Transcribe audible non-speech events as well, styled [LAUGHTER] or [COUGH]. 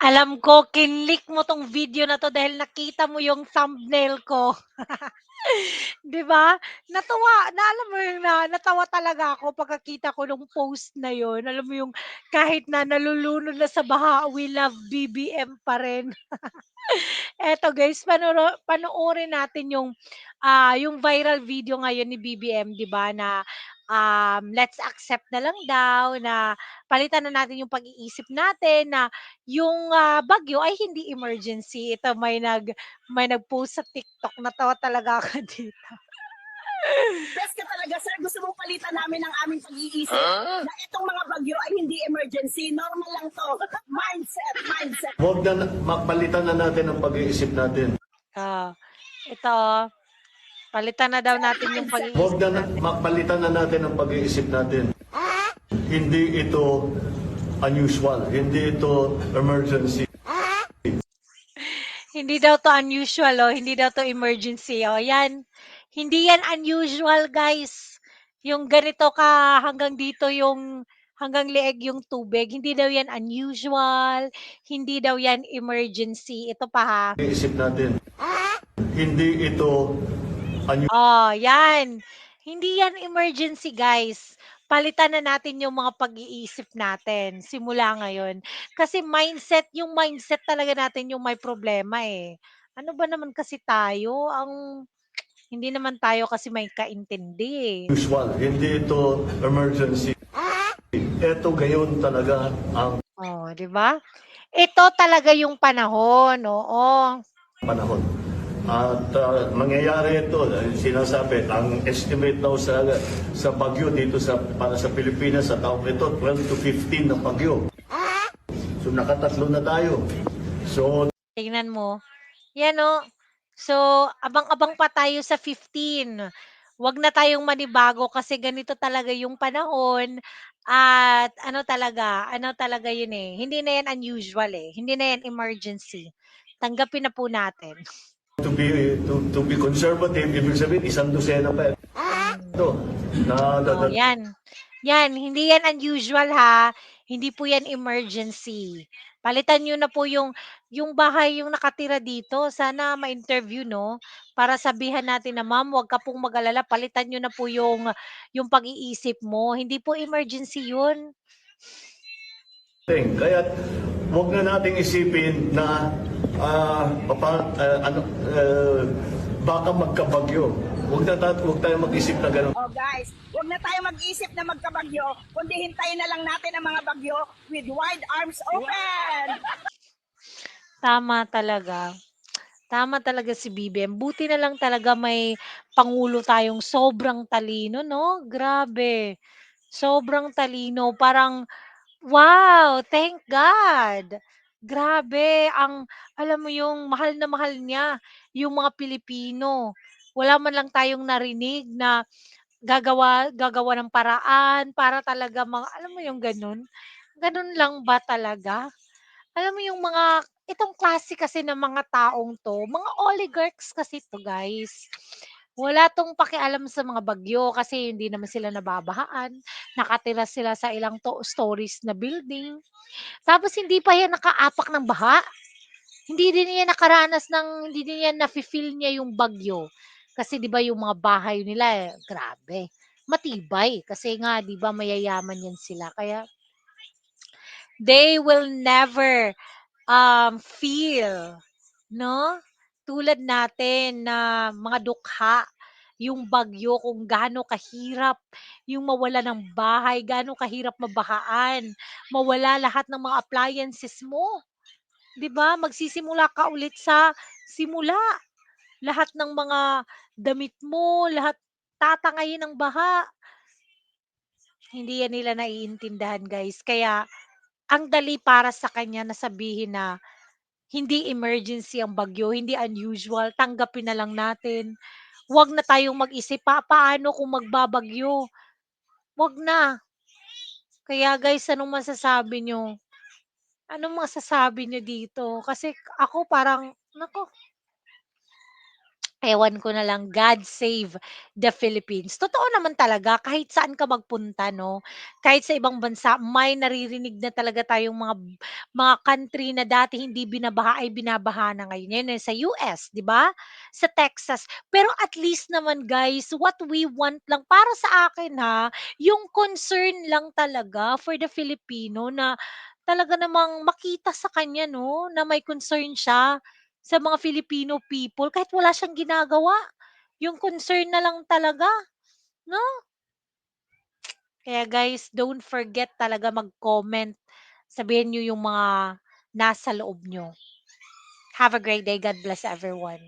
Alam ko kinlik mo 'tong video na 'to dahil nakita mo yung thumbnail ko. [LAUGHS] 'Di ba? Natuwa na alam mo yung na natawa talaga ako pagkakita ko nung post na yun. Alam mo yung kahit na nalulunod na sa baha, we love BBM pa rin. [LAUGHS] Eto guys, panoro panoorin natin yung, ah, yung viral video ngayon ni BBM 'di ba na, um, let's accept na lang daw na palitan na natin yung pag-iisip natin na yung, ah, bagyo ay hindi emergency. Ito may nag may nag-post sa TikTok, natawa talaga ako [LAUGHS] dito. Best ka talaga, sir. Gusto mong palitan namin ang aming pag-iisip na itong mga bagyo ay hindi emergency. Normal lang to. [LAUGHS] Mindset, mindset. Huwag na, mapalitan na natin ang pag-iisip natin. Ah, ito, palitan na daw natin yung pag-iisip Huwag na, natin. mapalitan na natin ang pag-iisip natin. Hindi ito unusual. Hindi ito emergency. [LAUGHS] Hindi daw 'to unusual, oh, hindi daw 'to emergency, oh, 'yan. Hindi 'yan unusual, guys. Yung ganito ka hanggang dito yung hanggang leeg yung tubig, hindi daw 'yan unusual, hindi daw 'yan emergency. Ito pa, ha. Pag-iisip natin. Hindi ito unusual. Oh, 'yan. Hindi 'yan emergency, guys. Palitan na natin yung mga pag-iisip natin simula ngayon. Kasi mindset yung mindset talaga natin yung may problema, eh. Ano ba naman kasi tayo, ang hindi naman tayo kasi may kaintindi, eh. Hindi ito emergency. Ito gayon talaga ang Oh, 'di ba? Ito talaga yung panahon, oo. panahon. At ah, mangyayari ito, sinasabi, ang estimate daw sa, sa bagyo dito sa, para sa Pilipinas sa taong ito, 12 to 15 na bagyo. So nakatatlo na tayo. So Tingnan mo. 'Yan, oh. So, abang-abang pa tayo sa 15. 'Wag na tayong manibago kasi ganito talaga yung panahon at ano talaga, ano talaga yun, eh, hindi na yan unusual, eh, hindi na yan emergency. Tanggapin na po natin. To be to, to be conservative, ibig sabihin isang dosena pa ito. Na, na, Oh, na, yan. Yan, hindi yan unusual ha. Hindi po yan emergency. Palitan niyo na po yung yung bahay yung nakatira dito. Sana ma-interview 'no, para sabihan natin na, "Ma'am, 'wag ka pong mag-alala, palitan niyo na po yung yung pag-iisip mo. Hindi po emergency 'yun." thing. Kaya wag na nating isipin na ah, papa, ah, ano, ah, baka magkabagyo. Huwag na tat, huwag tayo mag-isip na gano'n. Oh guys, huwag na tayo mag-isip na magkabagyo, kundi hintayin na lang natin ang mga bagyo with wide arms open. Tama talaga. Tama talaga si BBM. Buti na lang talaga may pangulo tayong sobrang talino 'no, grabe. Sobrang talino, parang Wow, thank God. Grabe ang alam mo yung mahal na mahal niya yung mga Pilipino. Wala man lang tayong narinig na gagawa gagawa ng paraan para talaga mga alam mo yung gano'n? Gano'n lang ba talaga? Alam mo yung mga itong klase kasi ng mga taong 'to, mga oligarchs kasi 'to guys. Wala 'tong pakialam sa mga bagyo kasi hindi naman sila nababahaan, nakatira sila sa ilang to stories na building. Tapos hindi pa yan nakaapak ng baha, hindi din yan nakaranas ng hindi din yan nafi-feel niya yung bagyo. Kasi 'di ba yung mga bahay nila, eh, grabe, matibay. Kasi nga 'di ba mayayaman yan sila. Kaya they will never, um, feel 'no, tulad natin na mga dukha, yung bagyo kung gaano kahirap yung mawala ng bahay, gaano kahirap mabahaan, mawala lahat ng mga appliances mo, 'di ba? Magsisimula ka ulit sa simula. Lahat ng mga damit mo, lahat tatangayin ng baha. Hindi yan nila naiintindihan guys, kaya ang dali para sa kanya na sabihin na hindi emergency ang bagyo, hindi unusual, tanggapin na lang natin. 'Wag na tayong mag-isip pa paano kung magbabagyo, 'wag na. Kaya guys, anong masasabi niyo? Anong masasabi niyo dito? Kasi ako parang naku Ewan ko na lang, God save the Philippines. Totoo naman talaga kahit saan ka magpunta 'no, kahit sa ibang bansa may naririnig na talaga tayong mga mga country na dati hindi binabaha ay binabaha na ngayon. Yan, sa US, 'di ba? Sa Texas. Pero at least naman guys, what we want lang para sa akin ha, yung concern lang talaga for the Filipino na talaga namang makita sa kanya 'no, na may concern siya sa mga Filipino people kahit wala siyang ginagawa. Yung concern na lang talaga, 'no? Kaya guys, don't forget talaga mag-comment. Sabihin niyo yung mga nasa loob niyo. Have a great day. God bless everyone.